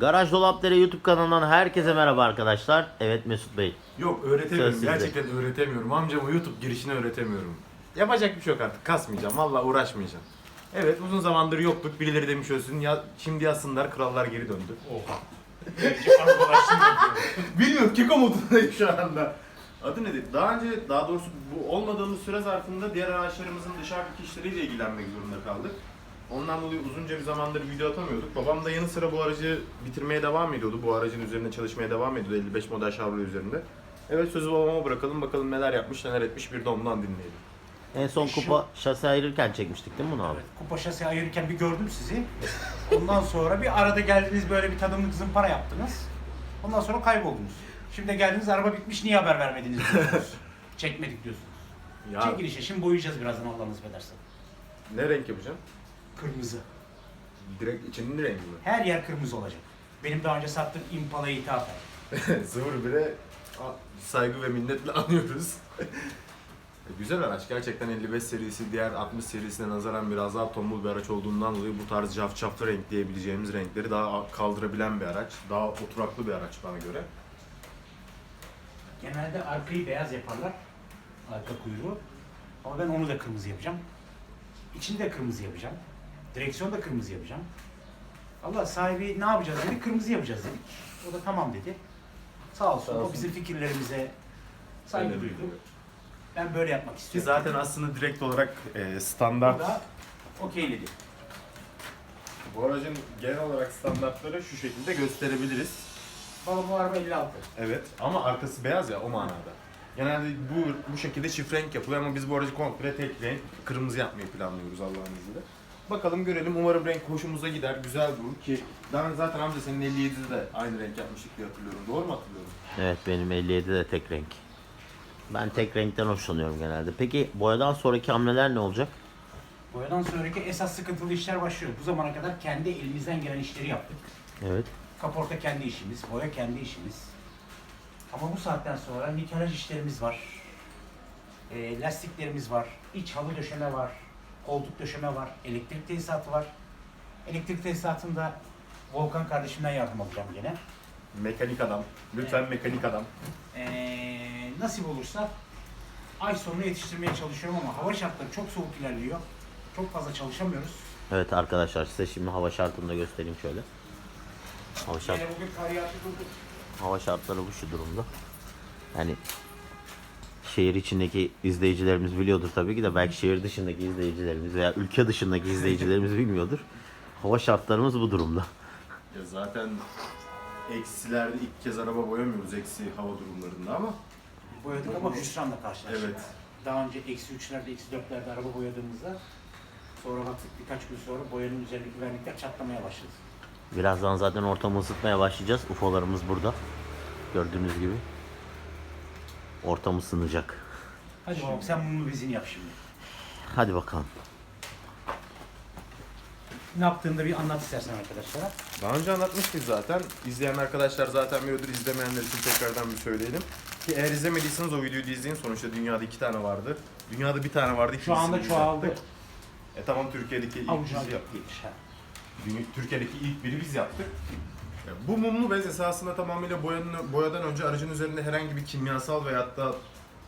Garaj Dolapları YouTube kanalından herkese merhaba arkadaşlar. Evet Mesut Bey. Yok öğretemiyorum. Söz sizde. Gerçekten öğretemiyorum. Amcama YouTube girişini öğretemiyorum. Yapacak bir şey yok artık. Kasmayacağım. Valla uğraşmayacağım. Evet uzun zamandır yoktuk. Birileri demiş olsun. Ya, şimdi yazsınlar krallar geri döndü. Oha. Bilmiyorum Kiko modundayım şu anda. Adı nedir? Daha önce daha doğrusu bu olmadığımız süre zarfında diğer araçlarımızın dışarıdaki işleriyle ilgilenmek zorunda kaldık. Ondan dolayı uzunca bir zamandır video atamıyorduk. Babam da yanı sıra bu aracı bitirmeye devam ediyordu. Bu aracın üzerinde çalışmaya devam ediyordu 55 model Chevrolet üzerinde. Evet sözü babama bırakalım bakalım neler yapmış neler etmiş bir de ondan dinleyelim. En son kupa şasi ayırırken çekmiştik değil mi bunu abi? Evet, kupa şasi ayırırken bir gördüm sizi. Ondan sonra bir arada geldiniz böyle bir tadımlık zımpara yaptınız. Ondan sonra kayboldunuz. Şimdi de geldiniz araba bitmiş niye haber vermediniz diyorsunuz. Çekmedik diyorsunuz. Ya Çekil işte şimdi boyayacağız birazdan Allah nasip ederse. ne renk yapacağım? Kırmızı. Direkt içinin rengi mi? Her yer kırmızı olacak. Benim daha önce sattığım Impala'ya ithafen. Sıfır bire saygı ve minnetle anıyoruz. Güzel araç. Gerçekten 55 serisi diğer 60 serisine nazaran biraz daha tombul bir araç olduğundan dolayı bu tarz cafcaflı renk diyebileceğimiz renkleri daha kaldırabilen bir araç. Daha oturaklı bir araç bana göre. Genelde arkayı beyaz yaparlar. Arka kuyruğu. Ama ben onu da kırmızı yapacağım. İçini de kırmızı yapacağım. Direksiyonu da kırmızı yapacağım. Allah sahibi ne yapacağız dedi, kırmızı yapacağız dedik. O da tamam dedi. Sağ olsun, Sağ olsun. o bizim fikirlerimize saygı duydu. Ben böyle yapmak Ki istiyorum. zaten aslında direkt olarak e, o standart. da okeyledi. Bu aracın genel olarak standartları şu şekilde gösterebiliriz. Baba bu araba 56. Evet ama arkası beyaz ya o manada. Genelde bu bu şekilde çift renk yapılıyor ama biz bu aracı komple tek renk kırmızı yapmayı planlıyoruz Allah'ın izniyle. Bakalım görelim umarım renk hoşumuza gider güzel durur ki daha önce zaten amca senin 57'de de aynı renk yapmıştık diye hatırlıyorum. Doğru mu hatırlıyorum? Evet benim 57'de de tek renk. Ben tek renkten hoşlanıyorum genelde. Peki boyadan sonraki hamleler ne olacak? Boyadan sonraki esas sıkıntılı işler başlıyor. Bu zamana kadar kendi elimizden gelen işleri yaptık. Evet. Kaporta kendi işimiz, boya kendi işimiz. Ama bu saatten sonra nikelaj işlerimiz var. E, lastiklerimiz var, iç halı döşeme var, koltuk döşeme var, elektrik tesisatı var. Elektrik tesisatında Volkan kardeşimden yardım alacağım gene. Mekanik adam. Lütfen mekanik adam. Ee, nasip olursa ay sonunu yetiştirmeye çalışıyorum ama hava şartları çok soğuk ilerliyor. Çok fazla çalışamıyoruz. Evet arkadaşlar size şimdi hava şartını da göstereyim şöyle. Hava, şart, Yine bugün kar durdu. hava şartları bu şu durumda. Yani şehir içindeki izleyicilerimiz biliyordur tabii ki de belki şehir dışındaki izleyicilerimiz veya ülke dışındaki izleyicilerimiz bilmiyordur. Hava şartlarımız bu durumda. Ya zaten eksilerde ilk kez araba boyamıyoruz eksi hava durumlarında ama Boyadık ama hüsranla karşılaştık. evet. Daha önce eksi üçlerde, eksi dörtlerde araba boyadığımızda sonra baktık birkaç gün sonra boyanın üzerindeki vernikler çatlamaya başladı. Birazdan zaten ortamı ısıtmaya başlayacağız. UFO'larımız burada. Gördüğünüz gibi. Ortam ısınacak. Hadi babam sen mumlu bezini yap şimdi. Hadi bakalım. Ne yaptığını da bir anlat istersen arkadaşlara. Daha önce anlatmıştık zaten. İzleyen arkadaşlar zaten biliyordur. İzlemeyenler için tekrardan bir söyleyelim. Ki eğer izlemediyseniz o videoyu da izleyin. Sonuçta dünyada iki tane vardı. Dünyada bir tane vardı. Şu anda çoğaldı. yaptık. E tamam Türkiye'deki ilk Avucuna biz yaptık. ha. Dünya- Türkiye'deki ilk biri biz yaptık. Bu mumlu bez esasında tamamıyla boyanın, boyadan önce aracın üzerinde herhangi bir kimyasal veyahut da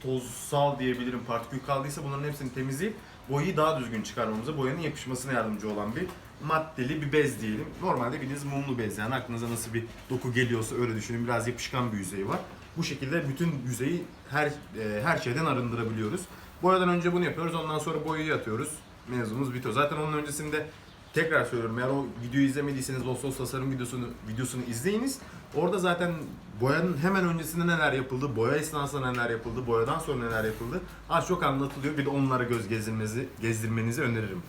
tozsal diyebilirim partikül kaldıysa bunların hepsini temizleyip boyayı daha düzgün çıkarmamıza, boyanın yapışmasına yardımcı olan bir maddeli bir bez diyelim. Normalde bildiğiniz mumlu bez yani aklınıza nasıl bir doku geliyorsa öyle düşünün. Biraz yapışkan bir yüzeyi var. Bu şekilde bütün yüzeyi her e, her şeyden arındırabiliyoruz. Boyadan önce bunu yapıyoruz. Ondan sonra boyayı atıyoruz. Mevzumuz bitiyor. Zaten onun öncesinde tekrar söylüyorum eğer o videoyu izlemediyseniz Los Los tasarım videosunu videosunu izleyiniz. Orada zaten boyanın hemen öncesinde neler yapıldı, boya esnasında neler yapıldı, boyadan sonra neler yapıldı az çok anlatılıyor. Bir de onlara göz gezdirmenizi, gezdirmenizi öneririm.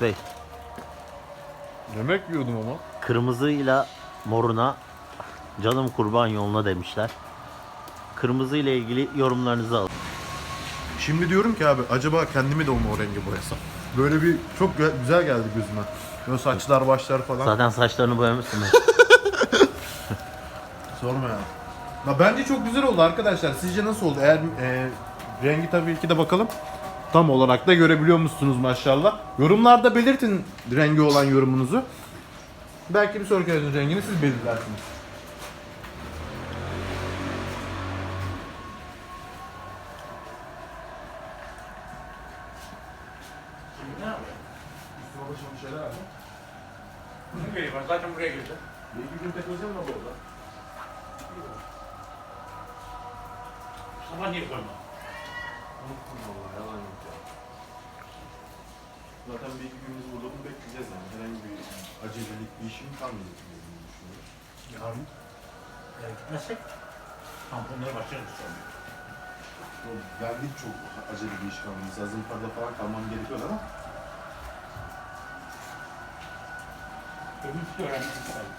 Bey. Yemek yiyordum ama. Kırmızıyla moruna canım kurban yoluna demişler. Kırmızı ile ilgili yorumlarınızı alın. Şimdi diyorum ki abi acaba kendimi de o mor rengi boyasam. Böyle bir çok gö- güzel geldi gözüme. Böyle saçlar başlar falan. Zaten saçlarını boyamışsın. Sorma ya. Ya bence çok güzel oldu arkadaşlar. Sizce nasıl oldu? Eğer e, rengi tabii ki de bakalım. Tam olarak da görebiliyor musunuz maşallah. Yorumlarda belirtin rengi olan yorumunuzu. Belki bir sonraki aracın rengini siz belirlersiniz. Zaten buraya girdim. Bir gün takılacağım da bu arada. Sabah niye koyma? Unuttum vallahi yalan yok ya. Zaten bir iki günümüz burada bunu bekleyeceğiz yani. Herhangi bir acelelik bir işim kalmayacak diye düşünüyorum. Yarın eğer gitmezsek tamponları başlarız sonra. O bende hiç çok acele bir iş kalmadı. Mesela Zımparada falan kalmam gerekiyor ama Öbür öğrenmek istedim.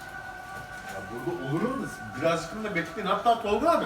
ya burada olurum da birazcık da bekleyin. Hatta Tolga abi